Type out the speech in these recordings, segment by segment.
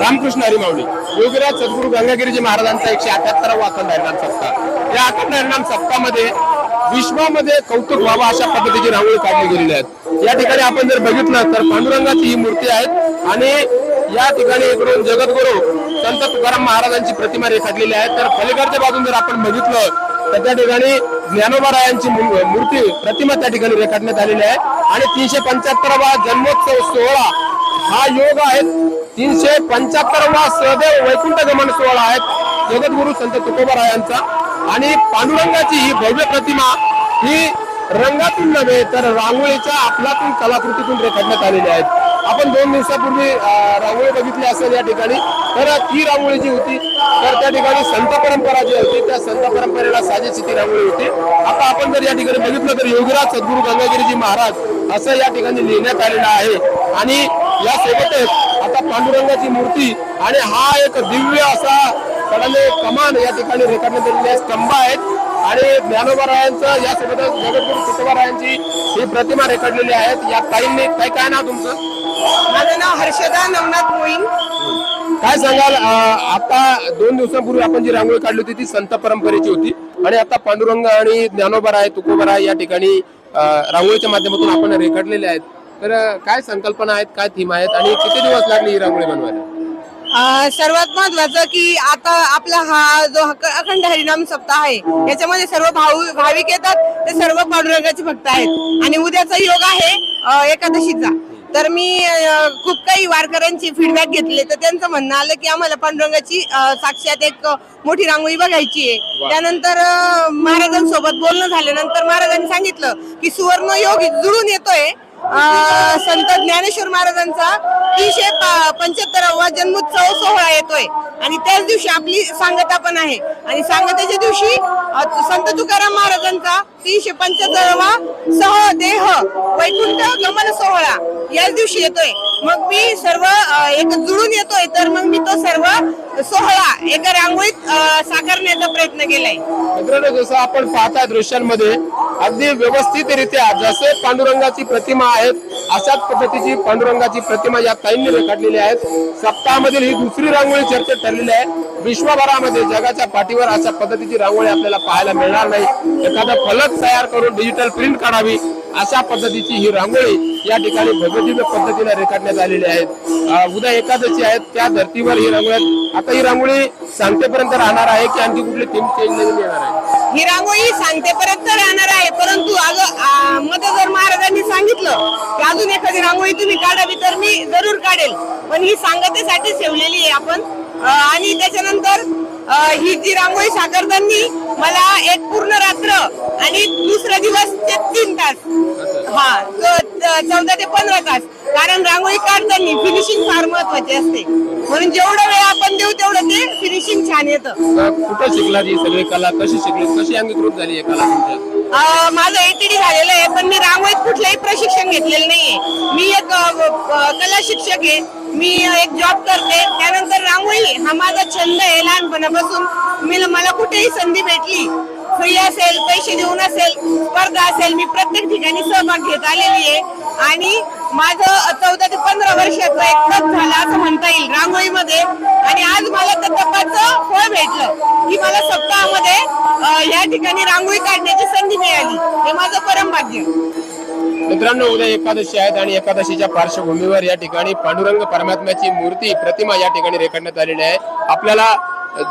रामकृष्ण हरिमावली योगीराज सद्गुरू गंगागिरीजी महाराजांचा एकशे अठ्याहत्तरावा अखंड हरिनाम सप्ताह. या अखंड हरिनाम सप्तामध्ये विश्वामध्ये कौतुक व्हावा अशा पद्धतीची रांगोळी काढली गेलेली आहेत. या ठिकाणी आपण जर बघितलं तर पांडुरंगाची ही मूर्ती आहे आणि या ठिकाणी इकडून जगद्गुरू संत तुकाराम महाराजांची प्रतिमा रेखाटलेली आहे. तर पलीकडच्या बाजून जर आपण बघितलं तर त्या ठिकाणी ज्ञानोबारायांची मू- मूर्ती प्रतिमा त्या ठिकाणी रेखाटण्यात आलेली आहे. आणि तीनशे पंच्याहत्तरावा जन्मोत्सव सोहळा हा योग आहे तीनशे पंच्याहत्तरावा सहदेव वैकुंठ गमन सोहळा आहे. जगद्गुरु संत तुकोबरायांचा. आणि पांडुरंगाची ही भव्य प्रतिमा ही रंगातून नव्हे तर रांगोळीच्या आपलातून कलाकृतीतून रेखाटण्यात आलेली आहेत आपण दोन दिवसापूर्वी रांगोळी बघितली असेल या ठिकाणी. तर ती रांगोळी जी होती तर त्या ठिकाणी संत परंपरा जी होती त्या संत परंपरेला साजेशी ती रांगोळी होती. आता आपण जर या ठिकाणी बघितलं तर योगीराज सद्गुरू गंगागिरीजी महाराज असं या ठिकाणी लिहिण्यात आलेलं आहे. आणि यासोबतच आता पांडुरंगाची मूर्ती आणि हा एक दिव्य असा कडले कमान या ठिकाणी रेखाटण्यात आलेले स्तंभ आहेत. आणि ज्ञानोबारायांचं यासोबतच जगद्गुरू तुकोबारायांची ही प्रतिमा रेखाटलेली आहेत. या ताईंनी काय काय नाव तुमचं? माझं नाव हर्षदा नवनाथ मोईन. काय सांगाल? आता दोन दिवसांपूर्वी आपण जी रांगोळी काढली होती ती संत परंपरेची होती. आणि आता पांडुरंग आणि ज्ञानोबराय तुकोबराय या ठिकाणी रांगोळीच्या माध्यमातून आपण रेखाटलेले आहेत. तर काय संकल्पना आहेत काय थीम आहेत आणि किती दिवस लागले ही रांगोळी बनवायला? अं, सर्वात महत्वाचं की आता आपला हा जो हक- अखंड हरिनाम सप्ताह आहे याच्यामध्ये सर्व भाऊ भाविक येतात ते सर्व पांडुरंगाचे भक्त आहेत. आणि उद्याचा योग आहे अं, एकादशीचा. तर मी अं, खूप काही वारकऱ्यांची फीडबॅक घेतले तर त्यांचं म्हणणं आलं की आम्हाला पांडुरंगाची अं, साक्षात एक अं, मोठी रांगोळी बघायची आहे. त्यानंतर अं, महाराजांसोबत बोलणं झाल्यानंतर महाराजांनी सांगितलं की सुवर्ण योग जुळून येतोय संत ज्ञानेश्वर महाराजांचा तीनशे पंच्याहत्तरावा जन्मोत्सव सोहळा येतोय. आणि त्याच दिवशी आपली सांगता पण आहे. आणि सांगताच्या दिवशी संत तुकाराम महाराजांचा तीनशे पंच्याहत्तरावा सह देह वैकुंठ गमन सोहळा याच दिवशी येतोय. मग मी सर्व एक जुळून येतोय तर मग मी तो सर्व सोहळा एका रांगोळीत साकारण्याचा प्रयत्न केलाय. मित्रांनो जसं आपण पाहताय दृश्यांमध्ये अगदी व्यवस्थितरित्या जसे पांडुरंगाची प्रतिमा आहेत अशाच पद्धतीची पांडुरंगाची प्रतिमा या ताईंनी रेखाटलेली आहेत. सप्ताहामधील ही दुसरी रांगोळी चर्चेत ठरलेली आहे. विश्वभरामध्ये जगाच्या पाठीवर अशा पद्धतीची रांगोळी आपल्याला पाहायला मिळणार नाही. एखादा फलक तयार करून डिजिटल प्रिंट काढावी अशा पद्धतीची ही रांगोळी या ठिकाणी भव्यदिव्य पद्धतीने रेखाटण्यात आलेली आहेत उद्या एकादशी आहेत त्या धर्तीवर ही रांगोळी आता ही रांगोळी सांगतेपर्यंत राहणार आहे की आणखी कुठली थीम चेंज नवीन येणार आहे? ही रांगोळी सांगतेपर्यंत राहणार आहे परंतु अगं आ, मध्ये जर महाराजांनी सांगितलं अजून एखादी रांगोळी तुम्ही काढावी तर मी जरूर काढेल. पण ही सांगतेसाठी ठेवलेली आहे आपण. आणि त्याच्यानंतर ही जी रांगोळी साकारताना मला एक पूर्ण रात्र आणि दुसरा दिवस ते तीन तास. हा चौदा ते पंधरा तास. कारण रांगोळी काढताना फिनिशिंग फार महत्वाची असते. म्हणून जेवढा वेळ आपण देऊ तेवढं ते फिनिशिंग छान येतं. कुठं शिकला ही सगळी कला? कशी शिकली? कशी अंगीकृत झाली कला तुमच्या? माझं एटीडी झालेलं आहे पण मी रांगोळीत कुठलंही प्रशिक्षण घेतलेलं नाहीये. मी एक कला शिक्षक आहे. मी एक जॉब करते. नाही हा माझा छंद आहे लहानपणापासून मी मला कुठेही संधी भेटली. फ्री असेल पैसे देऊन असेल स्पर्धा असेल मी प्रत्येक ठिकाणी सहभाग घेत आलेली आहे. आणि माझं चौदा ते पंधरा वर्षाचा एक तप झाला असं म्हणता येईल रांगोळीमध्ये. आणि आज मला त्याचा तपाचं की मला सप्ताहामध्ये या ठिकाणी रांगोळी काढण्याची संधी मिळाली. हे माझं परम भाग्य. मित्रांनो उद्या एकादशी आहेत आणि एकादशीच्या पार्श्वभूमीवर या ठिकाणी पांडुरंग परमात्म्याची मूर्ती प्रतिमा या ठिकाणी रेखाटण्यात आलेली आहे. आपल्याला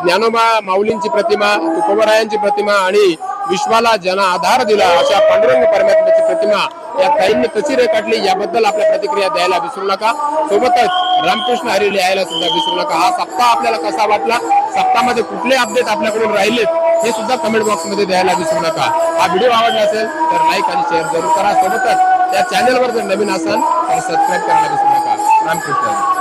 ज्ञानोबा माऊलींची प्रतिमा तुकोबरायांची प्रतिमा आणि विश्वाला ज्यांना आधार दिला अशा पांडुरंग परमात्म्याची प्रतिमा या ताईंनी कशी रेखाटली याबद्दल आपल्या प्रतिक्रिया द्यायला विसरू नका. सोबतच रामकृष्ण हरी लिहायला सुद्धा विसरू नका. हा सप्ताह आपल्याला कसा वाटला? सप्ताहामध्ये कुठले अपडेट आपल्याकडून राहिलेत हे सुद्धा कमेंट बॉक्समध्ये द्यायला विसरू नका. हा व्हिडिओ आवडला असेल तर लाईक आणि शेअर जरूर करा. सोबतच त्या चॅनलवर जर नवीन असाल तर सबस्क्राईब करायला विसरू नका. रामकृष्ण.